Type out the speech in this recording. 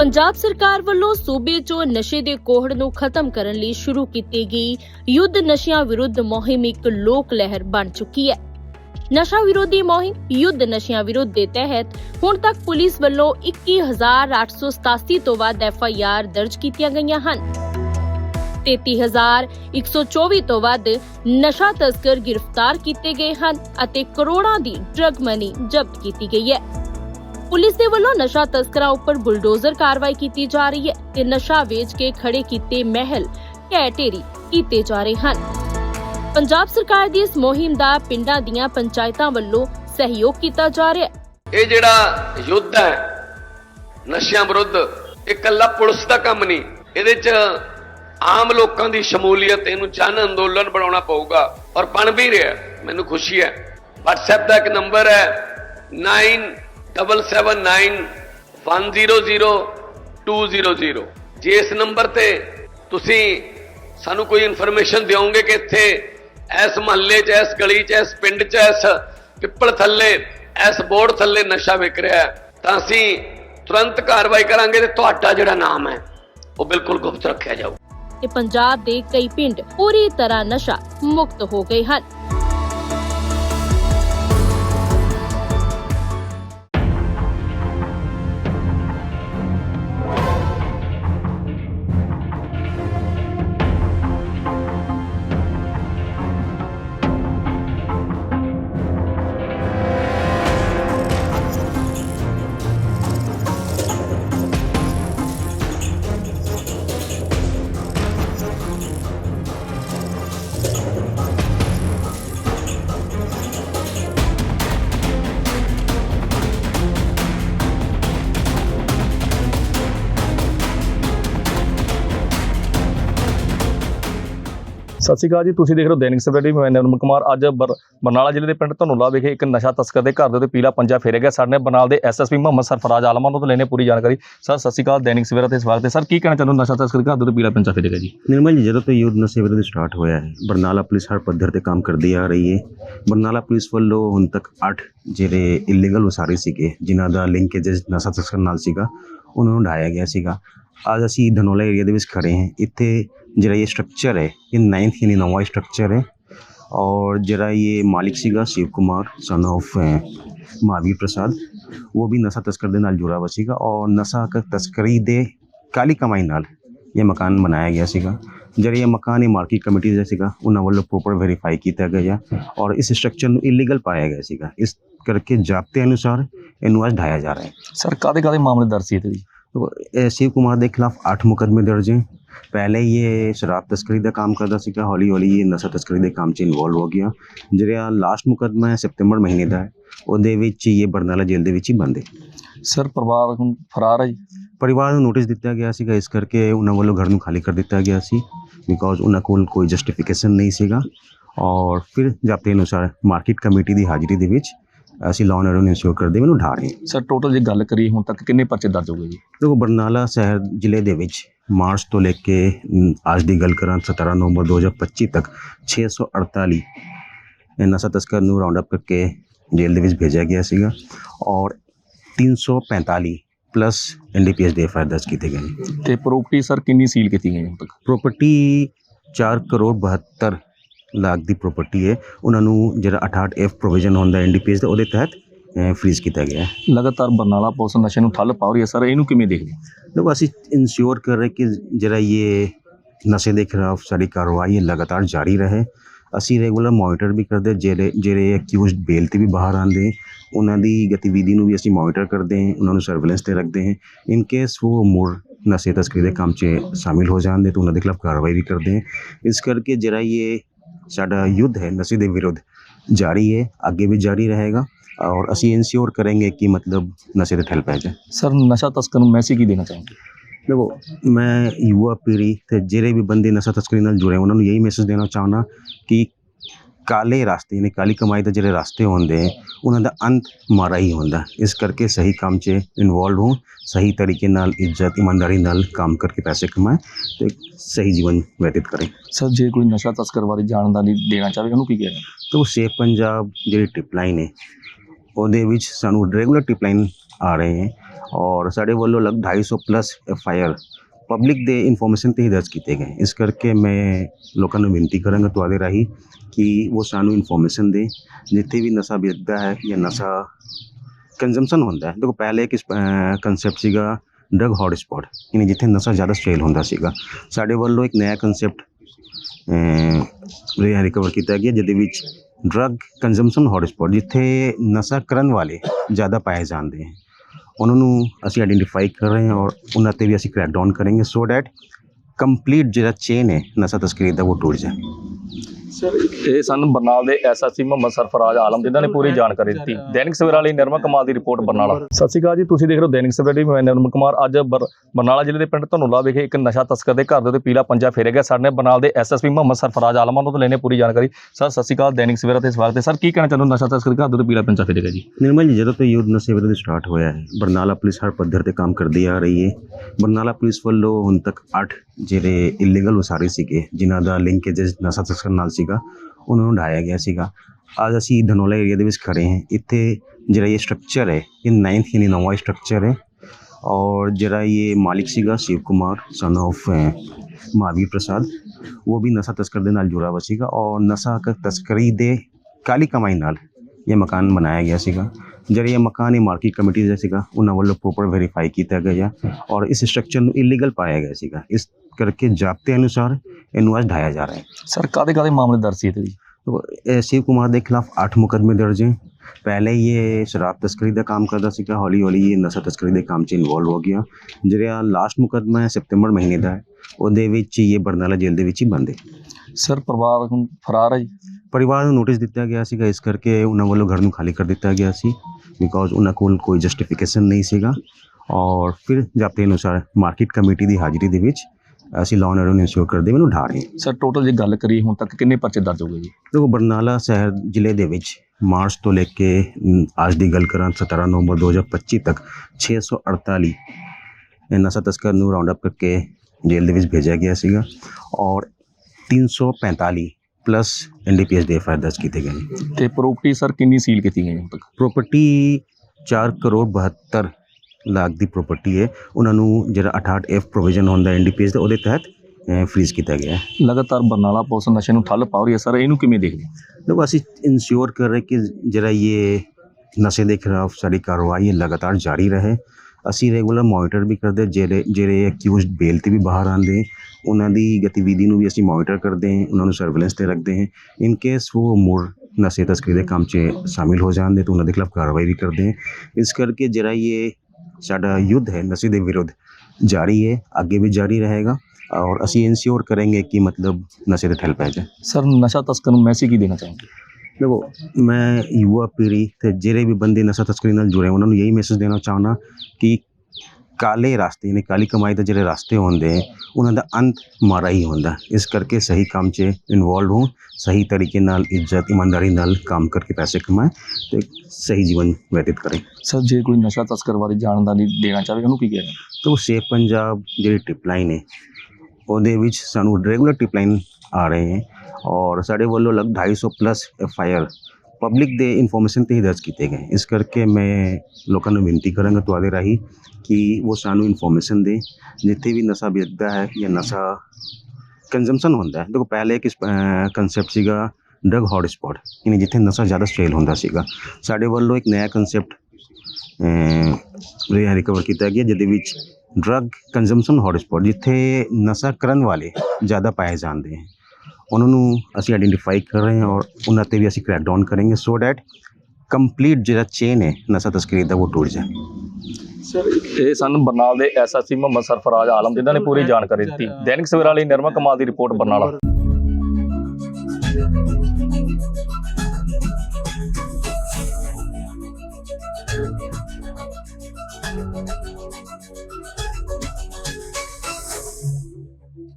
ਪੰਜਾਬ ਸਰਕਾਰ ਵੱਲੋਂ ਸੂਬੇ 'ਚੋਂ ਨਸ਼ੇ ਦੇ ਕੋਹੜ ਨੂੰ ਖਤਮ ਕਰਨ ਲਈ ਸ਼ੁਰੂ ਕੀਤੀ ਗਈ ਯੁੱਧ ਨਸ਼ਿਆਂ ਵਿਰੁੱਧ ਮੁਹਿੰਮ ਇੱਕ ਲੋਕ ਲਹਿਰ ਬਣ ਚੁੱਕੀ ਹੈ। ਨਸ਼ਾ ਵਿਰੋਧੀ ਮੁਹਿੰਮ ਯੁੱਧ ਨਸ਼ਿਆਂ ਵਿਰੁੱਧ ਦੇ ਤਹਿਤ ਹੁਣ ਤੱਕ ਪੁਲਿਸ ਵੱਲੋਂ 21887 ਤੋਂ ਵੱਧ ਐਫ ਆਈ ਆਰ ਦਰਜ ਕੀਤੀਆਂ ਗਈਆਂ ਹਨ। 33124 ਤੋਂ ਵੱਧ ਨਸ਼ਾ ਤਸਕਰ ਗ੍ਰਿਫਤਾਰ ਕੀਤੇ ਗਏ ਹਨ ਅਤੇ ਕਰੋੜਾਂ ਦੀ ਡਰਗ ਮਨੀ ਜ਼ਬਤ ਕੀਤੀ ਗਈ ਹੈ। ਪੁਲਿਸ ਦੇ ਵੱਲੋਂ ਨਸ਼ਾ ਤਸਕਰਾਂ ਉੱਪਰ ਬੁਲਡੋਜ਼ਰ ਕਾਰਵਾਈ ਕੀਤੀ ਜਾ ਰਹੀ ਹੈ ਤੇ ਨਸ਼ਾ ਵੇਚ ਕੇ ਖੜੇ ਕੀਤੇ ਮਹਿਲ ਢਹਿ ਢੇਰੀ ਕੀਤੇ ਜਾ ਰਹੇ ਹਨ। ਪੰਜਾਬ ਸਰਕਾਰ ਦੀ ਇਸ ਮੁਹਿੰਮ ਦਾ ਪਿੰਡਾਂ ਦੀਆਂ ਪੰਚਾਇਤਾਂ ਵੱਲੋਂ ਸਹਿਯੋਗ ਕੀਤਾ ਜਾ ਰਿਹਾ ਹੈ। ਇਹ ਜਿਹੜਾ ਯੁੱਧ ਹੈ, ਨਸ਼ਿਆਂ ਵਿਰੁੱਧ, ਇਹ ਇਕੱਲਾ ਪੁਲਿਸ ਦਾ ਕੰਮ ਨਹੀਂ। ਇਹਦੇ 'ਚ ਆਮ ਲੋਕਾਂ ਦੀ ਸ਼ਮੂਲੀਅਤ, ਇਹਨੂੰ ਜਨ ਅੰਦੋਲਨ ਬਣਾਉਣਾ ਪਊਗਾ ਔਰ ਬਣ ਵੀ ਰਿਹਾ ਮੈਨੂੰ ਖੁਸ਼ੀ ਹੈ। WhatsApp ਦਾ ਇੱਕ ਨੰਬਰ ਹੈ 9779100200 ਜੇ ਇਸ ਨੰਬਰ ਤੇ ਤੁਸੀਂ ਸਾਨੂੰ ਕੋਈ ਇਨਫੋਰਮੇਸ਼ਨ ਦਿਓਗੇ ਕਿ ਇੱਥੇ ਇਸ ਮਹੱਲੇ 'ਚ, ਇਸ ਗਲੀ 'ਚ, ਇਸ ਪਿੰਡ 'ਚ, ਇਸ ਪਿੱਪਲ ਥੱਲੇ, ਇਸ ਬੋਰਡ ਥੱਲੇ ਨਸ਼ਾ ਵਿਕ ਰਿਹਾ ਤਾਂ ਅਸੀਂ ਤੁਰੰਤ ਕਾਰਵਾਈ ਕਰਾਂਗੇ ਤੇ ਤੁਹਾਡਾ ਜਿਹੜਾ ਨਾਮ ਹੈ, ਉਹ ਬਿਲਕੁਲ ਗੁਪਤ ਰੱਖਿਆ ਜਾਊ। ਤੇ ਪੰਜਾਬ ਦੇ ਕਈ ਪਿੰਡ ਪੂਰੀ ਤਰ੍ਹਾਂ ਨਸ਼ਾ ਮੁਕਤ ਹੋ ਗਏ ਹਨ। ਸਤਿ ਸ਼੍ਰੀ ਅਕਾਲ ਜੀ, ਤੁਸੀਂ ਦੇਖ ਰਹੇ ਹੋ ਦੈਨਿਕ ਸਵੇਰਾ ਟੀਵੀ, ਮੈਂ ਨਿਰਮਲ ਕੁਮਾਰ। ਅੱਜ ਬਰ- ਬਰਨਾਲਾ ਜ਼ਿਲ੍ਹੇ ਦੇ ਪਿੰਡ ਧਨੋਲਾ ਵਿਖੇ ਇੱਕ ਨਸ਼ਾ ਤਸਕਰ ਦੇ ਘਰ ਦੇ ਉੱਤੇ ਪੀਲਾ ਪੰਜਾ ਫੇਰਿਆ ਗਿਆ। ਸਾਡੇ ਨਾਲ ਬਰਨਾਲ ਦੇ ਐਸਐਸਪੀ ਮੁਹੰਮਦ ਸਰਫਰਾਜ਼ ਆਲਮ ਤੋਂ ਲੈਣੇ ਪੂਰੀ ਜਾਣਕਾਰੀ। ਸਰ, ਸਤਿ ਸ਼੍ਰੀ ਅਕਾਲ, ਦੈਨਿਕ ਸਵੇਰਾ ਤੇ ਸਵਾਗਤ ਹੈ ਸਰ, ਕੀ ਕਹਿਣਾ ਚਾਹੁੰਦੇ ਨਸ਼ਾ ਤਸਕਰ ਦੇ ਘਰ ਦੇ ਉੱਤੇ ਪੀਲਾ ਪੰਜਾ ਫੇਰਿਆ ਗਿਆ ਜੀ। ਨਿਰਮਲ ਜੀ, ਜਦੋਂ ਤੋਂ ਯੁੱਧ ਨਸ਼ੇ ਵਿਰੁੱਧ ਸਟਾਰਟ ਹੋਇਆ ਹੈ, ਬਰਨਾਲਾ ਪੁਲਿਸ ਹਰ ਪੱਧਰ ਤੇ ਕੰਮ ਕਰਦੀ ਆ ਰਹੀ ਹੈ। ਬਰਨਾਲਾ ਪੁਲਿਸ ਵੱਲੋਂ ਹੁਣ ਤੱਕ 8 ਜਿਹੜੇ ਇਲੀਗਲ ਵਸਾਰੇ ਸੀਗੇ, ਜਿਨ੍ਹਾਂ ਦਾ ਲਿੰਕੇਜ ਨਸ਼ਾ ਤਸਕਰ ਨਾਲ ਸੀਗਾ, ਉਹਨਾਂ ਨੂੰ ਢਾਇਆ ਗਿਆ ਸੀਗਾ। ਅੱਜ ਅਸੀਂ ਧਨੋਲਾ ਏਰੀਆ ਦੇ ਵਿੱਚ ਖੜੇ ਹਾਂ। ਇੱਥੇ जरा ये स्ट्रक्चर है ये नाइन्थ यानी नवा स्ट्रक्चर है और जरा ये मालिक सीगा शिव कुमार सन ऑफ महावीर प्रसाद वो भी नशा तस्कर दे नाल जुड़ा हुआ सीगा और नशा का तस्करी ਦੇ ਕਾਲੀ ਕਮਾਈ ਨਾਲ ਇਹ ਮਕਾਨ ਬਣਾਇਆ ਗਿਆ ਸੀਗਾ ਜਿਹੜਾ ਇਹ ਮਕਾਨ ਇਹ ਮਾਰਕੀਟ ਕਮੇਟੀ ਦਾ ਸੀਗਾ ਉਹਨਾਂ ਵੱਲੋਂ ਪ੍ਰੋਪਰ ਵੈਰੀਫਾਈ ਕੀਤਾ ਗਿਆ ਔਰ ਇਸ ਸਟਰਕਚਰ ਨੂੰ ਇਲੀਗਲ ਪਾਇਆ ਗਿਆ ਸੀਗਾ ਇਸ ਕਰਕੇ ਜਾਪਤੇ ਅਨੁਸਾਰ ਇਹਨੂੰ ਅੱਜ ਢਾਇਆ ਜਾ ਰਿਹਾ ਹੈ ਸਰ ਕਾਦੇ ਕਾਦੇ ਮਾਮਲੇ ਦਰਜ ਸੀ ਇਹਦੇ ਜੀ ਸ਼ਿਵ ਕੁਮਾਰ ਦੇ ਖਿਲਾਫ 8 ਮੁਕਦਮੇ ਦਰਜ ਹੈ ਪਹਿਲੇ ਇਹ ਸ਼ਰਾਬ ਤਸਕਰੀ ਦਾ ਕੰਮ ਕਰਦਾ ਸੀ ਕਿ ਹੌਲੀ ਹੌਲੀ ਇਹ ਨਸ਼ਾ ਤਸਕਰੀ ਦੇ ਕੰਮ 'ਚ ਇਨਵੋਲਵ ਹੋ ਗਿਆ ਜਿਹੜਾ ਲਾਸਟ ਮੁਕਦਮਾ ਹੈ ਸਪਟੈਂਬਰ ਮਹੀਨੇ ਦਾ ਉਹਦੇ ਵਿੱਚ ਇਹ ਬਰਨਾਲਾ ਜੇਲ੍ਹ ਦੇ ਵਿੱਚ ਹੀ ਬੰਦ ਹੈ ਸਰ ਪਰਿਵਾਰ ਹੁਣ ਫਰਾਰ ਹੈ ਜੀ ਪਰਿਵਾਰ ਨੂੰ ਨੋਟਿਸ ਦਿੱਤਾ ਗਿਆ ਸੀਗਾ ਇਸ ਕਰਕੇ ਉਹਨਾਂ ਵੱਲੋਂ ਘਰ ਨੂੰ ਖਾਲੀ ਕਰ ਦਿੱਤਾ ਗਿਆ ਸੀ ਬਿਕੋਜ਼ ਉਹਨਾਂ ਕੋਲ ਕੋਈ ਜਸਟੀਫਿਕੇਸ਼ਨ ਨਹੀਂ ਸੀਗਾ ਔਰ ਫਿਰ ਜਾਪਤੇ ਅਨੁਸਾਰ ਮਾਰਕੀਟ ਕਮੇਟੀ ਦੀ ਹਾਜ਼ਰੀ ਦੇ ਵਿੱਚ ਅਸੀਂ ਲਾਅ ਐਂਡ ਆਰਡਰ ਨੂੰ ਇਨਸ਼ੋਰ ਕਰਦੇ ਮੈਨੂੰ ਢਾ ਰਹੇ ਹਾਂ। ਸਰ ਟੋਟਲ ਜੇ ਗੱਲ ਕਰੀਏ ਹੁਣ ਤੱਕ ਕਿੰਨੇ ਪਰਚੇ ਦਰਜ ਹੋ ਗਏ ਜੀ? ਦੇਖੋ ਬਰਨਾਲਾ ਸ਼ਹਿਰ ਜ਼ਿਲ੍ਹੇ ਦੇ ਵਿੱਚ ਮਾਰਚ ਤੋਂ ਲੈ ਕੇ ਅੱਜ ਦੀ ਗੱਲ ਕਰਾਂ 17 ਨਵੰਬਰ 2025 ਤੱਕ 648 ਇਹ ਨਸ਼ਾ ਤਸਕਰ ਨੂੰ ਰਾਉਂਡ ਅਪ ਕਰਕੇ ਜੇਲ੍ਹ ਦੇ ਵਿੱਚ ਭੇਜਿਆ ਗਿਆ ਸੀਗਾ ਔਰ 345 ਪਲੱਸ ਐਨਡੀਪੀਐਸ ਦੇ ਐਫਆਈਆਰ ਦਰਜ ਕੀਤੇ ਗਏ ਨੇ। ਤੇ ਪ੍ਰੋਪਰਟੀ ਸਰ ਕਿੰਨੀ ਸੀਲ ਕੀਤੀ ਗਈ ਹੁਣ ਤੱਕ? ਪ੍ਰਾਪਰਟੀ 4 ਕਰੋੜ 72 ਲਾਗ ਦੀ ਪ੍ਰਾਪਰਟੀ ਹੈ। ਉਹਨਾਂ ਨੂੰ ਜਿਹੜਾ 68F ਪ੍ਰੋਵੀਜ਼ਨ ਹੁੰਦਾ ਐਨਡੀਪੀਐਸ ਦਾ ਉਹਦੇ ਤਹਿਤ ਫ੍ਰੀਜ਼ ਕੀਤਾ ਗਿਆ ਹੈ। ਲਗਾਤਾਰ ਬਰਨਾਲਾ ਪੁਲਿਸ ਨਸ਼ੇ ਨੂੰ ਠੱਲ ਪਾ ਰਹੀ ਹੈ ਸਰ ਇਹਨੂੰ ਕਿਵੇਂ ਦੇਖਦੇ ਦੇਖੋ ਅਸੀਂ ਇਨਸ਼ੋਰ ਕਰ ਰਹੇ ਕਿ ਜਿਹੜਾ ਇਹ ਨਸ਼ੇ ਦੇ ਖਿਲਾਫ ਸਾਡੀ ਕਾਰਵਾਈ ਲਗਾਤਾਰ ਜਾਰੀ ਰਹੇ। ਅਸੀਂ ਰੈਗੂਲਰ ਮੋਨੀਟਰ ਵੀ ਕਰਦੇ ਜਿਹੜੇ ਜਿਹੜੇ ਅਕਿਊਜ਼ਡ ਬੇਲ ਤੇ ਵੀ ਬਾਹਰ ਆਂਦੇ ਉਹਨਾਂ ਦੀ ਗਤੀਵਿਧੀ ਨੂੰ ਵੀ ਅਸੀਂ ਮੋਨੀਟਰ ਕਰਦੇ ਹਾਂ ਉਹਨਾਂ ਨੂੰ ਸਰਵੇਲੈਂਸ ਤੇ ਰੱਖਦੇ ਹਾਂ। ਇਨ ਕੇਸ ਉਹ ਮੋਰ ਨਸ਼ੇ ਤਸਕਰੀ ਦੇ ਕੰਮ 'ਚ ਸ਼ਾਮਿਲ ਹੋ ਜਾਂਦੇ ਤਾਂ ਉਹਨਾਂ ਦੇ ਖਿਲਾਫ ਕਾਰਵਾਈ ਵੀ ਕਰਦੇ ਹਾਂ। ਇਸ ਕਰਕੇ ਜਿਹੜਾ ਇਹ ਸਾਡਾ ਯੁੱਧ ਹੈ ਨਸ਼ੇ ਦੇ ਵਿਰੁੱਧ ਜਾਰੀ ਹੈ ਅੱਗੇ ਵੀ ਜਾਰੀ ਰਹੇਗਾ ਔਰ ਅਸੀਂ ਇਨਸ਼ੋਰ ਕਰਾਂਗੇ ਕਿ ਮਤਲਬ ਨਸ਼ੇ ਤੇ ਠੱਲ ਪੈ ਜਾਏ ਸਰ ਨਸ਼ਾ ਤਸਕਰ ਨੂੰ ਮੈਸੇਜ ਕੀ ਦੇਣਾ ਚਾਹੁੰਦੇ ਦੇਖੋ ਮੈਂ ਯੁਵਾ ਪੀੜ੍ਹੀ ਤੇ ਜਿਹੜੇ ਵੀ ਬੰਦੇ ਨਸ਼ਾ ਤਸਕਰੀ ਨਾਲ ਜੁੜੇ ਉਹਨਾਂ ਨੂੰ ਯਹੀ ਮੈਸੇਜ ਦੇਣਾ ਚਾਹੁੰਦਾ ਕਿ ਕਾਲੇ ਰਸਤੇ ਨੇ ਕਾਲੀ ਕਮਾਈ ਦੇ ਜਿਹੜੇ ਰਸਤੇ ਹੁੰਦੇ ਹੈ, ਉਹਨਾਂ ਦਾ ਅੰਤ ਮਾਰਾ ਹੀ ਹੁੰਦਾ। ਇਸ ਕਰਕੇ ਸਹੀ ਕੰਮ 'ਚ ਇਨਵੋਲਵ ਹੋਣ ਸਹੀ ਤਰੀਕੇ ਨਾਲ ਇੱਜ਼ਤ ਇਮਾਨਦਾਰੀ ਨਾਲ ਕੰਮ ਕਰਕੇ ਪੈਸੇ ਕਮਾਏ ਤੇ ਸਹੀ ਜੀਵਨ ਬਤੀਤ ਕਰੇ। ਸਰ ਜੇ ਕੋਈ ਨਸ਼ਾ ਤਸਕਰ ਬਾਰੇ ਜਾਣਕਾਰੀ ਦੇਣਾ ਚਾਹਵੇ ਉਹਨੂੰ ਕੀ ਕਹਿਣਾ ਤੋ ਸੇਫ ਪੰਜਾਬ ਜਿਹੜੀ ਟਿਪ ਲਾਈਨ ਹੈ ਉਹਦੇ ਵਿੱਚ ਸਾਨੂੰ ਰੈਗੂਲਰ ਟਿਪ ਲਾਈਨ ਆ ਰਹੇ ਹੈ ਔਰ ਸਾਡੇ ਵੱਲੋਂ ਲਗ 250 plus F I R public ਦੇ ਇਨਫੋਰਮੇਸ਼ਨ ਤੇ ਹੀ ਦਰਜ ਕੀਤੇ ਗਏ। ਇਸ ਕਰਕੇ ਮੈਂ ਲੋਕਾਂ ਨੂੰ ਬੇਨਤੀ ਕਰਾਂਗਾ ਤੁਹਾਡੇ ਰਾਹੀਂ ਕਿ ਉਹ ਸਾਨੂੰ ਇਨਫੋਰਮੇਸ਼ਨ ਦੇ, ਜਿੱਥੇ ਵੀ ਨਸ਼ਾ ਵਿਕਦਾ ਹੈ ਜਾਂ ਨਸ਼ਾ ਕੰਜ਼ੰਪਸ਼ਨ ਹੁੰਦਾ ਹੈ। ਦੇਖੋ, ਪਹਿਲੇ ਇੱਕ ਕਨਸੈਪਟ ਸੀਗਾ ਡਰਗ ਹੌਟ ਸਪੌਟ ਯਾਨੀ ਜਿੱਥੇ ਨਸ਼ਾ ਜ਼ਿਆਦਾ ਸੇਲ ਹੁੰਦਾ ਸੀਗਾ। ਸਾਡੇ ਵੱਲੋਂ ਇੱਕ ਨਵਾਂ ਕਨਸੈਪਟ ਰਿਆ ਰਿਕਵਰ ਕੀਤਾ ਗਿਆ, ਜਿਹਦੇ ਵਿੱਚ ਡਰਗ ਕੰਜ਼ੰਪਸ਼ਨ ਹੌਟ ਸਪੌਟ ਜਿੱਥੇ ਨਸ਼ਾ ਕਰਨ ਵਾਲੇ ਜ਼ਿਆਦਾ ਪਾਏ ਜਾਂਦੇ ਹਨ ਉਹਨਾਂ ਨੂੰ ਅਸੀਂ ਆਈਡੈਂਟੀਫਾਈ ਕਰ ਰਹੇ ਹਾਂ ਔਰ ਉਹਨਾਂ ਤੇ ਵੀ ਅਸੀਂ ਕ੍ਰੈਕ ਡਾਊਨ ਕਰਾਂਗੇ ਸੋ ਡੈਟ ਕੰਪਲੀਟ ਜਿਹੜਾ ਚੇਨ ਹੈ ਨਸ਼ਾ ਤਸਕਰੀ ਦਾ ਉਹ ਟੁੱਟ ਜਾਏ। ਇਹ ਸਨ ਬਰਨਾਲ ਦੇ ਐਸਐਸਸੀ ਮੁਹੰਮਦ ਸਰਫਰਾਜ਼ ਆਲਮ ਜਿਨ੍ਹਾਂ ਨੇ ਪੂਰੀ ਜਾਣਕਾਰੀ ਦਿੱਤੀ। ਦੈਨਿਕ ਸਵੇਰਾ ਲਈ ਨਿਰਮਲ ਕਮਾਲ ਦੀ ਰਿਪੋਰਟ ਬਰਨਾਲਾ। ਸਤਿ ਸ਼੍ਰੀ ਅਕਾਲ ਜੀ ਤੁਸੀਂ ਦੇਖ ਰਹੇ ਹੋ ਦੈਨਿਕ ਸਵੇਰਾ ਲਈ ਮੈਂ ਨਿਰਮਲ ਕੁਮਾਰ। ਅੱਜ ਬਰਨਾਲਾ ਜ਼ਿਲ੍ਹੇ ਦੇ ਪਿੰਡ ਧਨੋਲਾ ਵਿਖੇ ਇੱਕ ਨਸ਼ਾ ਤਸਕਰ ਦੇ ਘਰ ਦੇ ਉੱਤੇ ਪੀਲਾ ਪੰਜਾ ਫੇਰਿਆ ਗਿਆ। ਸਾਡੇ ਬਰਨਾਲ ਦੇ ਐਸਐਸਪੀ ਮੁਹੰਮਦ ਸਰਫਰਾਜ਼ ਆਲਮ ਉਹਨਾਂ ਤੋਂ ਲੈਣੇ ਪੂਰੀ ਜਾਣਕਾਰੀ। ਸਰ ਸਤਿ ਸ਼੍ਰੀ ਅਕਾਲ ਦੈਨਿਕ ਸਵੇਰਾ ਤੇ ਸਵਾਗਤ ਹੈ। ਸਰ ਕੀ ਕਹਿਣਾ ਚਾਹੁੰਦੇ ਨਸ਼ਾ ਤਸਕਰ ਦੇ ਘਰ ਦੇ ਉੱਤੇ ਪੀਲਾ ਪੰਜਾ ਫੇਰਿਆ ਗਿਆ ਜੀ। ਨਿਰਮਲ ਜੀ ਜਦੋਂ ਤੋਂ ਯੁੱਧ ਨਸ਼ੇ ਵਿਰੁੱਧ ਸਟਾਰਟ ਹੋਇਆ ਹੈ ਬਰਨਾਲਾ ਪੁਲਿਸ ਹਰ ਪੱਧਰ ਤੇ ਕੰਮ ਕਰਦੀ ਆ ਰਹੀ ਹੈ। ਬਰਨਾਲਾ ਪੁਲਿਸ ਵੱਲੋਂ ਹੁਣ ਤੱਕ 8 ਜਿਹੜੇ ਇਲੀਗਲ ਉਸਾਰੀ ਸੀਗੇ ਜਿਨ੍ਹਾਂ ਦਾ ਲਿੰਕੇਜ ਨਸ਼ਾ ਤਸਕਰ ਨਾਲ ਸੀ ਸੀਗਾ, ਉਹਨਾਂ ਨੂੰ ਢਾਇਆ ਗਿਆ ਸੀਗਾ। ਅੱਜ ਅਸੀਂ ਧਨੋਲਾ ਏਰੀਆ ਦੇ ਵਿੱਚ ਖੜੇ ਹਾਂ। ਇੱਥੇ ਜਿਹੜਾ ਇਹ ਸਟਰਕਚਰ ਹੈ, ਇਹ 9th ਯਾਨੀ ਨਵਾਂ ਸਟਰਕਚਰ ਹੈ ਔਰ ਜਿਹੜਾ ਇਹ ਮਾਲਿਕ ਸੀਗਾ ਸ਼ਿਵ ਕੁਮਾਰ ਸਨ of ਮਹਾਵੀਰ ਪ੍ਰਸਾਦ, ਉਹ ਵੀ ਨਸ਼ਾ ਤਸਕਰ ਦੇ ਨਾਲ ਜੁੜਾ ਹੋਇਆ ਸੀਗਾ ਔਰ ਨਸ਼ਾ ਤਸਕਰੀ ਦੇ ਕਾਲੀ ਕਮਾਈ ਨਾਲ ਇਹ ਮਕਾਨ ਬਣਾਇਆ ਗਿਆ ਸੀਗਾ। ਜਿਹੜਾ ਇਹ ਮਕਾਨ ਇਹ ਮਾਰਕੀਟ ਕਮੇਟੀ ਦਾ ਸੀਗਾ, ਉਹਨਾਂ ਵੱਲੋਂ ਪ੍ਰੋਪਰ ਵੈਰੀਫਾਈ ਕੀਤਾ ਗਿਆ ਔਰ ਇਸ ਸਟਰਕਚਰ ਨੂੰ ਇਲੀਗਲ ਪਾਇਆ ਗਿਆ ਸੀਗਾ। ਇਸ ਕਰਕੇ ਜਾਬਤੇ ਅਨੁਸਾਰ ਇਹਨੂੰ ਅੱਜ ਢਾਇਆ ਜਾ ਰਿਹਾ ਹੈ। ਸਰ ਕਾਦੇ ਕਾਦੇ ਮਾਮਲੇ ਦਰਜ ਸੀ ਇਹਦੇ ਸ਼ਿਵ ਕੁਮਾਰ ਦੇ ਖਿਲਾਫ 8 ਮੁਕਦਮੇ ਦਰਜ ਹੈ। ਪਹਿਲੇ ਇਹ ਸ਼ਰਾਬ ਤਸਕਰੀ ਦਾ ਕੰਮ ਕਰਦਾ ਸੀਗਾ ਹੌਲੀ ਹੌਲੀ ਇਹ ਨਸ਼ਾ ਤਸਕਰੀ ਦੇ ਕੰਮ 'ਚ ਇਨਵੋਲਵ ਹੋ ਗਿਆ। ਜਿਹੜਾ ਲਾਸਟ ਮੁਕਦਮਾ ਹੈ ਸਤੰਬਰ ਮਹੀਨੇ ਦਾ ਉਹਦੇ ਵਿੱਚ ਇਹ ਬਰਨਾਲਾ ਜੇਲ੍ਹ ਦੇ ਵਿੱਚ ਹੀ ਬੰਦ ਹੈ। ਸਰ ਪਰਿਵਾਰ ਹੁਣ ਫਰਾਰ ਹੈ ਪਰਿਵਾਰ ਨੂੰ ਨੋਟਿਸ ਦਿੱਤਾ ਗਿਆ ਸੀਗਾ ਇਸ ਕਰਕੇ ਉਹਨਾਂ ਵੱਲੋਂ ਘਰ ਨੂੰ ਖਾਲੀ ਕਰ ਦਿੱਤਾ ਗਿਆ ਸੀ ਬਿਕੋਜ਼ ਉਹਨਾਂ ਕੋਲ ਕੋਈ ਜਸਟੀਫਿਕੇਸ਼ਨ ਨਹੀਂ ਸੀਗਾ। ਔਰ ਫਿਰ ਜਾਪਤੇ ਅਨੁਸਾਰ ਮਾਰਕੀਟ ਕਮੇਟੀ ਦੀ ਹਾਜ਼ਰੀ ਦੇ ਵਿੱਚ ਅਸੀਂ ਲਾਅ ਐਂਡ ਆਰਡਰ ਨੂੰ ਇੰਸ਼ੋਰ ਕਰਦੇ ਮੈਨੂੰ ਢਾ ਰਹੇ ਹਾਂ ਸਰ ਟੋਟਲ ਜੇ ਗੱਲ ਕਰੀਏ ਹੁਣ ਤੱਕ ਕਿੰਨੇ ਪਰਚੇ ਦਰਜ ਹੋ ਗਏ ਜੀ? ਦੇਖੋ ਬਰਨਾਲਾ ਸ਼ਹਿਰ ਜ਼ਿਲ੍ਹੇ ਦੇ ਵਿੱਚ ਮਾਰਚ ਤੋਂ ਲੈ ਕੇ ਅੱਜ ਦੀ ਗੱਲ ਕਰਾਂ 17 ਨਵੰਬਰ 2025 ਤੱਕ 648 ਇਹ ਨਸ਼ਾ ਤਸਕਰ ਨੂੰ ਰਾਉਂਡ ਅਪ ਕਰਕੇ ਜੇਲ੍ਹ ਦੇ ਵਿੱਚ ਭੇਜਿਆ ਗਿਆ ਸੀਗਾ ਔਰ 345 ਪਲੱਸ ਐਨਡੀਪੀਐਸ ਦੇ ਐਫਆਈਆਰ ਦਰਜ ਕੀਤੇ ਗਏ ਨੇ। ਤੇ ਪ੍ਰੋਪਰਟੀ ਸਰ ਕਿੰਨੀ ਸੀਲ ਕੀਤੀ ਗਈ ਹੁਣ ਤੱਕ? ਪ੍ਰਾਪਰਟੀ 4 ਕਰੋੜ 72 ਲੱਖ ਦੀ ਪ੍ਰਾਪਰਟੀ ਹੈ। ਉਹਨਾਂ ਨੂੰ ਜਿਹੜਾ 68F ਪ੍ਰੋਵੀਜ਼ਨ ਹੁੰਦਾ ਐਨਡੀਪੀਐਸ ਦਾ ਉਹਦੇ ਤਹਿਤ ਫ੍ਰੀਜ਼ ਕੀਤਾ ਗਿਆ ਲਗਾਤਾਰ ਬਰਨਾਲਾ ਪੁਲਿਸ ਨਸ਼ੇ ਨੂੰ ਠੱਲ ਪਾ ਰਹੀ ਹੈ ਸਰ ਇਹਨੂੰ ਕਿਵੇਂ ਦੇਖਦੇ ਦੇਖੋ ਅਸੀਂ ਇਨਸ਼ੋਰ ਕਰ ਰਹੇ ਕਿ ਜਿਹੜਾ ਇਹ ਨਸ਼ੇ ਦੇ ਖਿਲਾਫ ਸਾਡੀ ਕਾਰਵਾਈ ਲਗਾਤਾਰ ਜਾਰੀ ਰਹੇ। ਅਸੀਂ ਰੈਗੂਲਰ ਮੋਨੀਟਰ ਵੀ ਕਰਦੇ ਜਿਹੜੇ ਜਿਹੜੇ ਐਕਿਊਜ਼ਡ ਬੇਲ ਤੇ ਵੀ ਬਾਹਰ ਆਂਦੇ ਉਹਨਾਂ ਦੀ ਗਤੀਵਿਧੀ ਨੂੰ ਵੀ ਅਸੀਂ ਮੋਨੀਟਰ ਕਰਦੇ ਹਾਂ ਉਹਨਾਂ ਨੂੰ ਸਰਵੇਲੈਂਸ ਤੇ ਰੱਖਦੇ ਹਾਂ। ਇਨ ਕੇਸ ਉਹ ਮੋਰ ਨਸ਼ੇ ਤਸਕਰੀ ਦੇ ਕੰਮ 'ਚ ਸ਼ਾਮਿਲ ਹੋ ਜਾਂਦੇ ਤਾਂ ਉਹਨਾਂ ਦੇ ਖਿਲਾਫ ਕਾਰਵਾਈ ਵੀ ਕਰਦੇ ਹਾਂ। ਇਸ ਕਰਕੇ ਜਿਹੜਾ ਇਹ ਸਾਡਾ ਯੁੱਧ ਹੈ ਨਸ਼ੇ ਦੇ ਵਿਰੁੱਧ। ਜਾਰੀ ਹੈ ਅੱਗੇ ਵੀ ਜਾਰੀ ਰਹੇਗਾ ਔਰ ਅਸੀਂ ਇਨਸ਼ੋਰ ਕਰਾਂਗੇ ਕਿ ਮਤਲਬ ਨਸ਼ੇ ਦੇ ਠੱਲ ਪੈ ਜਾਏ ਸਰ ਨਸ਼ਾ ਤਸਕਰ ਨੂੰ ਮੈਸੇਜ ਕੀ ਦੇਣਾ ਚਾਹੁੰਦੇ ਦੇਖੋ ਮੈਂ ਯੁਵਾ ਪੀੜ੍ਹੀ ਤੇ ਜਿਹੜੇ ਵੀ ਬੰਦੇ ਨਸ਼ਾ ਤਸਕਰੀ ਨਾਲ ਜੁੜੇ ਉਹਨਾਂ ਨੂੰ ਯਹੀ ਮੈਸੇਜ ਦੇਣਾ ਚਾਹੁੰਦਾ ਕਿ ਕਾਲੇ ਰਸਤੇ ਯਾਨੀ ਕਾਲੀ ਕਮਾਈ ਦੇ ਜਿਹੜੇ ਰਸਤੇ ਹੁੰਦੇ ਹੈ, ਉਹਨਾਂ ਦਾ ਅੰਤ ਮਾੜਾ ਹੀ ਹੁੰਦਾ। ਇਸ ਕਰਕੇ ਸਹੀ ਕੰਮ 'ਚ ਇਨਵੋਲਵ ਹੋਣ ਸਹੀ ਤਰੀਕੇ ਨਾਲ ਇੱਜ਼ਤ ਇਮਾਨਦਾਰੀ ਨਾਲ ਕੰਮ ਕਰਕੇ ਪੈਸੇ ਕਮਾਏ ਤੇ ਸਹੀ ਜੀਵਨ ਬਤੀਤ ਕਰੇ। ਸਰ ਜੇ ਕੋਈ ਨਸ਼ਾ ਤਸਕਰ ਬਾਰੇ ਜਾਣਕਾਰੀ ਦੇਣਾ ਚਾਹਵੇ ਉਹਨੂੰ ਕੀ ਕਹਿਣਾ? ਤੋ ਸੇਫ ਪੰਜਾਬ ਜਿਹੜੀ ਟਿਪ ਲਾਈਨ ਹੈ ਉਹਦੇ ਵਿੱਚ ਸਾਨੂੰ ਰੈਗੂਲਰ ਟਿਪ ਲਾਈਨ ਆ ਰਹੇ ਹੈ ਔਰ ਸਾਡੇ ਵੱਲੋਂ ਲਗ 250 plus F I R public ਦੇ ਇਨਫੋਰਮੇਸ਼ਨ ਤੇ ਹੀ ਦਰਜ ਕੀਤੇ ਗਏ। ਇਸ ਕਰਕੇ ਮੈਂ ਲੋਕਾਂ ਨੂੰ ਬੇਨਤੀ ਕਰਾਂਗਾ ਤੁਹਾਡੇ ਰਾਹੀਂ ਕਿ ਉਹ ਸਾਨੂੰ ਇਨਫੋਰਮੇਸ਼ਨ ਦੇ, ਜਿੱਥੇ ਵੀ ਨਸ਼ਾ ਵਿਕਦਾ ਹੈ ਜਾਂ ਨਸ਼ਾ ਕੰਜ਼ੰਪਸ਼ਨ ਹੁੰਦਾ ਹੈ। ਦੇਖੋ, ਪਹਿਲੇ ਇੱਕ ਕਨਸੈਪਟ ਸੀਗਾ ਡਰਗ ਹੌਟ ਯਾਨੀ ਜਿੱਥੇ ਨਸ਼ਾ ਜ਼ਿਆਦਾ ਸੇਲ ਹੁੰਦਾ ਸੀਗਾ। ਸਾਡੇ ਵੱਲੋਂ ਇੱਕ ਨਵਾਂ ਕਨਸੈਪਟ ਰਿਆ ਰਿਕਵਰ ਕੀਤਾ ਗਿਆ, ਜਿਹਦੇ ਵਿੱਚ ਡਰਗ ਕੰਜ਼ੰਪਸ਼ਨ ਹੌਟ ਜਿੱਥੇ ਨਸ਼ਾ ਕਰਨ ਵਾਲੇ ਜ਼ਿਆਦਾ ਪਾਏ ਜਾਂਦੇ ਹਨ ਉਹਨਾਂ ਨੂੰ ਅਸੀਂ ਆਈਡੈਂਟੀਫਾਈ ਕਰ ਰਹੇ ਹਾਂ ਔਰ ਉਹਨਾਂ ਤੇ ਵੀ ਅਸੀਂ ਕ੍ਰੈਕ ਡਾਊਨ ਕਰਾਂਗੇ ਸੋ ਡੈਟ ਕੰਪਲੀਟ ਜਿਹੜਾ ਚੇਨ ਹੈ ਨਸ਼ਾ ਤਸਕਰੀ ਦਾ ਉਹ ਟੁੱਟ ਜਾਏ। ਸਰ ਇਹ ਸਨ ਬਰਨਾਲ ਦੇ ਐਸਐਸਪੀ ਮੁਹੰਮਦ ਸਰਫਰਾਜ਼ ਆਲਮ, ਜਿਨ੍ਹਾਂ ਨੇ ਪੂਰੀ ਜਾਣਕਾਰੀ ਦਿੱਤੀ। ਦੈਨਿਕ ਸਵੇਰਾ ਲਈ ਨਿਰਮਲ ਕਮਾਲ ਦੀ ਰਿਪੋਰਟ ਬਰਨਾਲਾ।